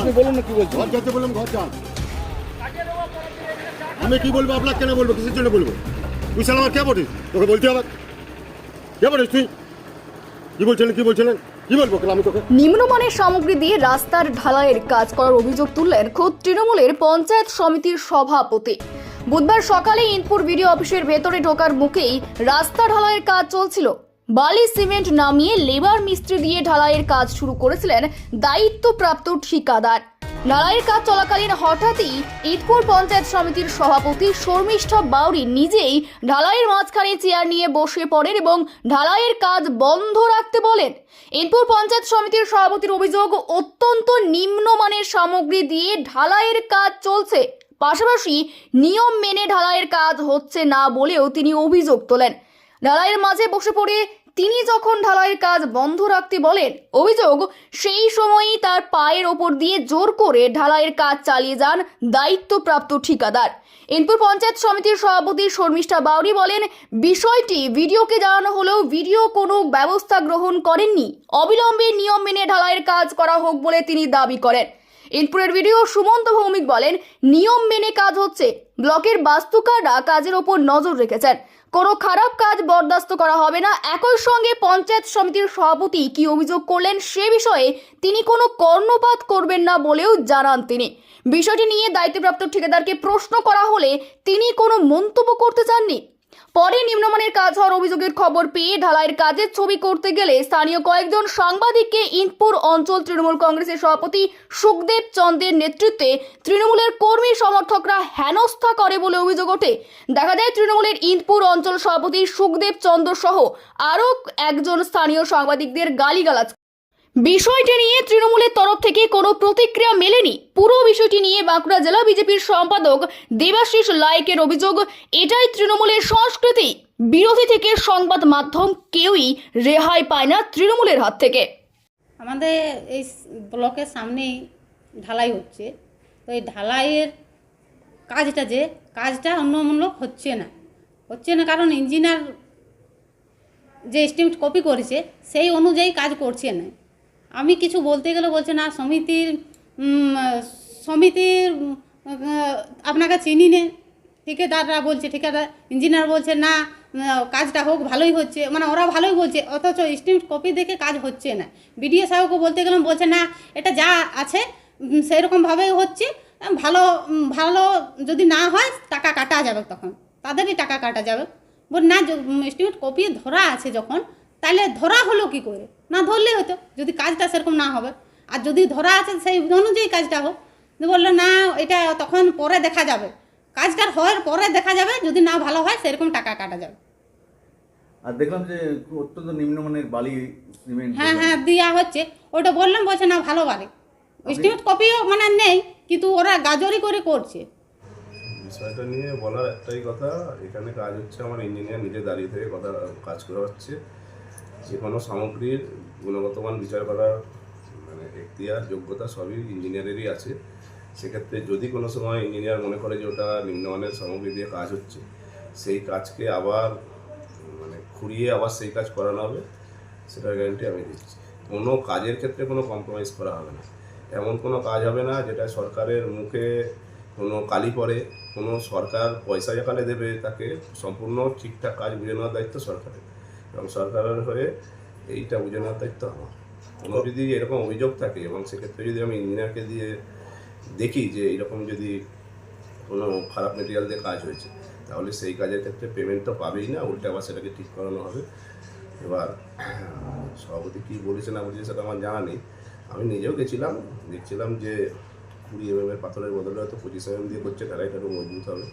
আপনি বলুন না কি বলছেন? ঘর যেতে বললাম ঘর যান। আমি কি বলব আপনার কেন বলব কিসের জন্য বলব? তুই সাল আমার কে বলিস? তোকে বলতে হবে কে বলিস তুই? কি বলছিলেন কি বলছিলেন? নিম্নমানের সামগ্রী দিয়ে রাস্তার ঢালাইয়ের কাজ করার অভিযোগ তুললেন খোদ তৃণমূলের পঞ্চায়েত সমিতির সভাপতি। বুধবার সকালে ইনপুর বিডিও অফিসের ভেতরে ঢোকার মুখেই রাস্তা ঢালাইয়ের কাজ চলছিল। বালি সিমেন্ট নামিয়ে লেবার মিস্ত্রি দিয়ে ঢালাইয়ের কাজ শুরু করেছিলেন দায়িত্বপ্রাপ্ত ঠিকাদার। ঢালাইয়ের কাজ চলাকালীন হঠাৎই ইদপুর পঞ্চায়েত সমিতির সভাপতি শর্মিষ্ঠা বাউরি নিজেই ঢালাইয়ের মাঝখানে চেয়ার নিয়ে বসে পড়েন এবং ঢালাইয়ের কাজ বন্ধ রাখতে বলেন। ইনপুর পঞ্চায়েত সমিতির সভাপতির অভিযোগ, অত্যন্ত নিম্নমানের সামগ্রী দিয়ে ঢালাইয়ের কাজ চলছে। পাশাপাশি নিয়ম মেনে ঢালাইয়ের কাজ হচ্ছে না বলেও তিনি অভিযোগ তোলেন। ঢালাইয়ের মাঝে বসে পড়ে তিনি যখন ঢালাইয়ের কাজ বন্ধ রাখতে বলেন, অভিযোগ, সেই সময়ই তার পায়ের ওপর দিয়ে জোর করে ঢালাইয়ের কাজ চালিয়ে যান দায়িত্বপ্রাপ্ত ঠিকাদার। ইনপুর পঞ্চায়েত সমিতির সভাপতি শর্মিষ্ঠা বাউরি বলেন, বিষয়টি ভিডিওকে জানানো হলেও ভিডিও কোনো ব্যবস্থা গ্রহণ করেননি। অবিলম্বে নিয়ম মেনে ঢালাইয়ের কাজ করা হোক বলে তিনি দাবি করেন। ইনপুরের ভিডিও সুমন্ত ভৌমিক বলেন, নিয়ম মেনে কাজ হচ্ছে, ব্লকের বাস্তুকাররা কাজের ওপর নজর রেখেছেন। কোনো খারাপ কাজ বরদাস্ত করা হবে না। একই সঙ্গে পঞ্চায়েত সমিতির সভাপতি কি অভিযোগ করলেন সে বিষয়ে তিনি কোনো কর্ণপাত করবেন না বলেও জানান তিনি। বিষয়টি নিয়ে দায়িত্বপ্রাপ্ত ঠিকাদারকে প্রশ্ন করা হলে তিনি কোনো মন্তব্য করতে চাননি। পরে নিম্নমানের কাজ হওয়ার অভিযোগের খবর পেয়ে ঢালাইয়ের কাজের ছবি করতে গেলে স্থানীয় কয়েকজন সাংবাদিককে ইনপুর অঞ্চল তৃণমূল কংগ্রেসের সভাপতি সুখদেব চন্দ্রের নেতৃত্বে তৃণমূলের কর্মী সমর্থকরা হেনস্থা করে বলে অভিযোগ ওঠে। দেখা যায় তৃণমূলের ইন্দপুর অঞ্চল সভাপতি সুখদেব চন্দ্র সহ আরও একজন স্থানীয় সাংবাদিকদের গালিগালাজ বিষয়টি নিয়ে তৃণমূলের তরফ থেকে কোনো প্রতিক্রিয়া মেলেনি। পুরো বিষয়টি নিয়ে বাঁকুড়া জেলা বিজেপির সম্পাদক দেবাশিস লাইকের অভিযোগ, এটাই তৃণমূলের সংস্কৃতি। বিরোধী থেকে সংবাদ মাধ্যম কেউই রেহাই পায় না তৃণমূলের হাত থেকে। আমাদের এই ব্লকের সামনেই ঢালাই হচ্ছে। তো এই ঢালাইয়ের কাজটা যে, কাজটা অন্যমূলক হচ্ছে না। হচ্ছে না কারণ ইঞ্জিনিয়ার যে এস্টিমেট কপি করেছে, সেই অনুযায়ী কাজ করছে না। আমি কিছু বলতে গেলে বলছে, না, সমিতির সমিতির আপনাকে চিনি নে ঠিকাদাররা বলছে, ঠিকাদার, ইঞ্জিনিয়ার বলছে, না কাজটা হোক, ভালোই হচ্ছে। মানে ওরা ভালোই বলছে, অথচ এস্টিমেট কপি দেখে কাজ হচ্ছে না। বিডিও সাহেবকে বলতে গেলাম, বলছে, না, এটা যা আছে সেরকমভাবেই হচ্ছে ভালো ভালো যদি না হয়, টাকা কাটা যাবে তখন। তাদেরই টাকা কাটা যাবে। বল, না এস্টিমেট কপি ধরা আছে যখন তাহলে ধরা হলো কি করে? না ধরলেই হতো যদি কাজটা সেরকম না হবে। আর যদি ধরা আছে সেই অনুযায়ী কাজটা হোক। যে বলল না এটা তখন পরে দেখা যাবে। কাজটার হওয়ার পরে দেখা যাবে যদি না ভালো হয় সেরকম টাকা কাটা যাবে। আর দেখলাম যে অত্যন্ত নিম্নমানের বালি সিমেন্ট হ্যাঁ হ্যাঁ দেওয়া হচ্ছে। ওটা বললাম বলছে না ভালো বাড়ে এস্টিমেট কপিও মানে নেই কিন্তু ওরা গাজরি করে করছে। বিষয়টা নিয়ে বলার একটাই কথা এখানে কাজ হচ্ছে আমার ইঞ্জিনিয়ার নিজে দাঁড়িয়ে থেকে কথা কাজ করা হচ্ছে যে কোনো সামগ্রীর গুণগত মান বিচার করার মানে এখতিয়ার, যোগ্যতা সবই ইঞ্জিনিয়ারেরই আছে। সেক্ষেত্রে যদি কোনো সময় ইঞ্জিনিয়ার মনে করে যে ওটা নিম্নমানের সামগ্রী দিয়ে কাজ হচ্ছে, সেই কাজকে আবার মানে খুঁড়িয়ে আবার সেই কাজ করানো হবে, সেটার গ্যারান্টি আমি দিচ্ছি। কোনো কাজের ক্ষেত্রে কোনো কম্প্রোমাইজ করা হবে না। এমন কোনো কাজ হবে না যেটা সরকারের মুখে কোনো কালি পড়ে, কোনো সরকার পয়সা যেখানে দেবে, তাকে সম্পূর্ণ ঠিকঠাক কাজ বুঝে নেওয়ার দায়িত্ব সরকারের। এবং সরকারের হয়ে এইটা বুঝে নেওয়ার দায়িত্ব আমার। কোনো যদি এরকম অভিযোগ থাকে এবং সেক্ষেত্রে যদি আমি ইঞ্জিনিয়ারকে দিয়ে দেখি যে এরকম যদি কোনো খারাপ মেটেরিয়াল দিয়ে কাজ হয়েছে তাহলে সেই কাজের ক্ষেত্রে পেমেন্ট তো পাবেই না উল্টে আবার সেটাকে ঠিক করানো হবে। এবার সভাপতি কী বলেছে না বলেছে সেটা আমার জানা নেই। আমি নিজেও গেছিলাম দেখছিলাম যে কুড়ি এম এর পাথরের বদলে হয়তো পঁচিশ এম দিয়ে করছে ঢালাইটা একটু মজবুত হবে।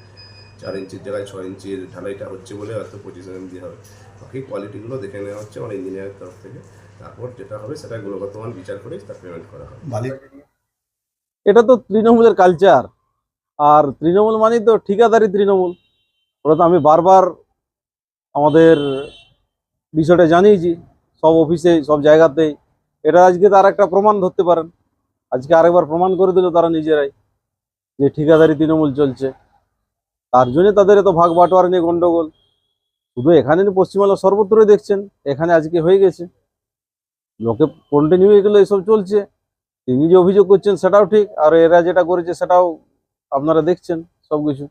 চার ইঞ্চির জায়গায় ছয় ইঞ্চির ঢালাইটা হচ্ছে বলে হয়তো পঁচিশ এম দিয়ে হবে। বাকি কোয়ালিটিগুলো দেখে নেওয়া হচ্ছে আমার ইঞ্জিনিয়ারের তরফ থেকে। তারপর যেটা হবে সেটা গুণগত মান বিচার করে তার পেমেন্ট করা হবে। এটা তো তৃণমূলের কালচার আর তৃণমূল মানেই তো ঠিকাদারি তৃণমূল। ওরা তো আমি বারবার আমাদের বিষয়টা জানিয়েছি সব অফিসে সব জায়গাতেই এটা আজকে তার একটা প্রমাণ ধরতে পারেন। আজকে আরেকবার প্রমাণ করে দিল তারা নিজেরাই যে ঠিকাদারি তৃণমূল চলছে। তার জন্য তাদের এত ভাগ বাটোয়ারা নিয়ে গন্ডগোল। শুধু এখানে না, পশ্চিমবাংলা সর্বত্রই দেখছেন এখানে আজকে হয়ে গেছে। লোকে কন্টিনিউ এগুলো এসব চলছে। তিনি যে অভিযোগ করছেন সেটাও ঠিক আর এরা যেটা করেছে সেটাও আপনারা দেখছেন সবকিছু।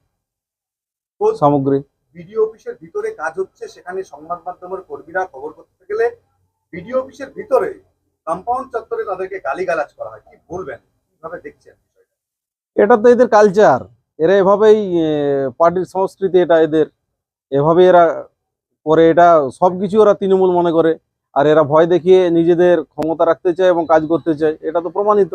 সামগ্রী। বিডিও অফিসের ভিতরে কাজ হচ্ছে সেখানে সংবাদ মাধ্যমের কর্মীরা খবর করতে গেলে বিডিও অফিসের ভিতরে কম্পাউন্ড চত্বরে তাদেরকে গালিগালাজ করা হয়। কি বলবেন? কীভাবে দেখছেন এটা তো এদের কালচার এরা এভাবেই পার্টির সংস্কৃতি এটা এদের। এভাবে এরা করে, এটা সব কিছু ওরা তৃণমূল মনে করে। আর এরা ভয় দেখিয়ে নিজেদের ক্ষমতা রাখতে চায় এবং কাজ করতে চায়, এটা তো প্রমাণিত।